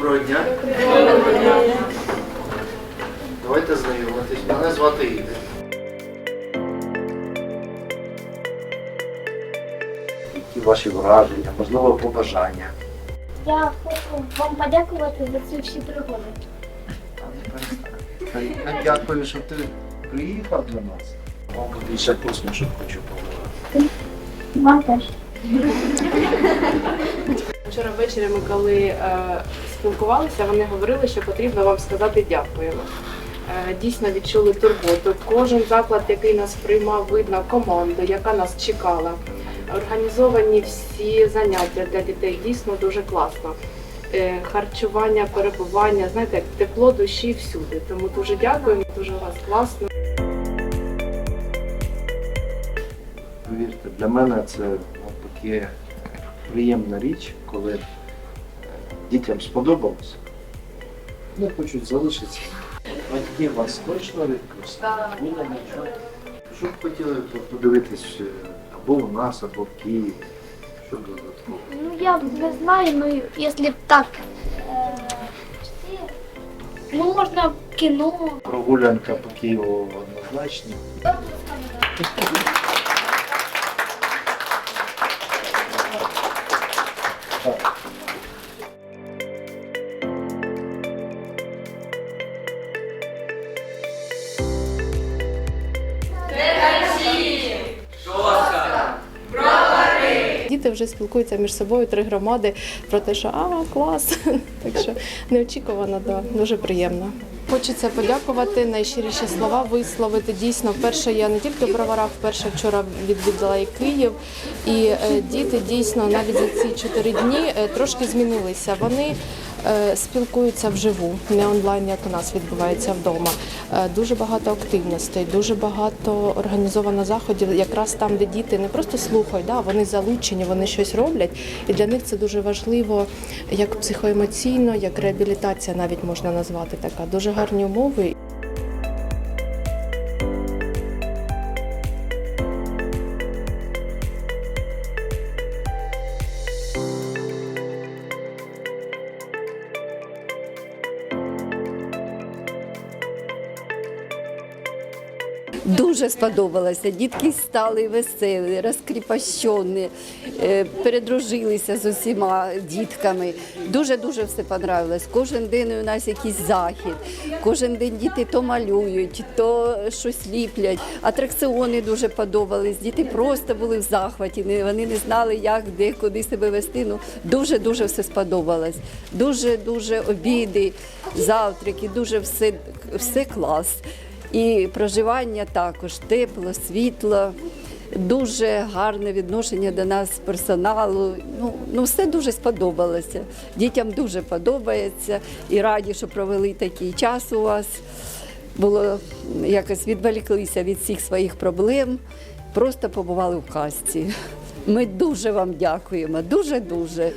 Доброго дня. Давайте знайомитись. Мене звати Ігор. Які ваші враження, можливо, побажання. Я хочу вам подякувати за ці всі пригоди. Я дякую, що ти приїхав до нас. Вам більше посмішок хочу побажати. Вам теж. Вчора ввечері ми коли е, спілкувалися, вони говорили, що потрібно вам сказати дякуємо. Е, дійсно відчули турботу. Кожен заклад, який нас приймав, видно команду, яка нас чекала. Організовані всі заняття для дітей дійсно дуже класно. Е, харчування, перебування, знаєте, тепло душі всюди. Тому дуже дякуємо, дуже вас класно. Повірте, для мене це навпаки приємна річ, коли дітям сподобалось. Вони хочуть залишитися. Батьки вас точно відпустять? Буде нічого. Що б хотіли подивитись е, або у нас, або в Києві? Що додатково? Ну я не знаю, ну якщо б так. е, Ну, можна в кіно. Прогулянка по Києву однозначно. Діти вже спілкуються між собою, три громади про те, що а клас. Так що неочікувано, да, дуже приємно. Хочеться подякувати, найщиріші слова висловити. Дійсно, вперше я не тільки в броварах, вперше вчора відвідала і Київ. І е, діти дійсно навіть за ці чотири дні е, трошки змінилися. Вони спілкуються вживу, не онлайн, як у нас відбувається вдома. Е, Дуже багато активностей, дуже багато організовано заходів, якраз там, де діти не просто слухають, да, вони залучені, вони щось роблять. І для них це дуже важливо, як психоемоційно, як реабілітація навіть можна назвати така. Дуже гарні умови. Дуже сподобалося. Дітки стали веселі, розкріпощені, е, передружилися з усіма дітками. Дуже дуже все понравилось. Кожен день у нас якийсь захід. Кожен день діти то малюють, то щось ліплять. Атракціони дуже подобались. Діти просто були в захваті. Вони не знали, як, де, куди себе вести. Ну дуже дуже все сподобалось. Дуже дуже обіди, завтраки, дуже все, все клас. І проживання також тепло, світло, дуже гарне відношення до нас персоналу. Ну, ну все дуже сподобалося. Дітям дуже подобається і раді, що провели такий час у вас. Було якось відволіклися від всіх своїх проблем, просто побували в казці. Ми дуже вам дякуємо, дуже дуже.